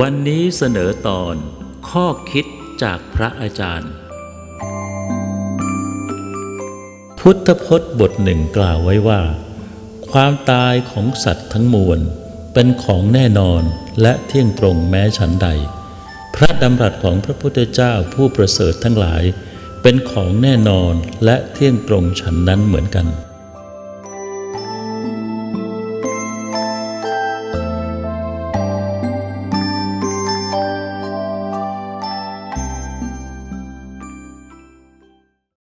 วันนี้เสนอตอนข้อคิดจากพระอาจารย์ พุทธพจน์บทหนึ่งกล่าวไว้ว่า ความตายของสัตว์ทั้งมวล เป็นของแน่นอนและเที่ยงตรงแม้ฉันใด พระดำรัสของพระพุทธเจ้าผู้ประเสริฐทั้งหลาย เป็นของแน่นอนและเที่ยงตรงฉันนั้นเหมือนกัน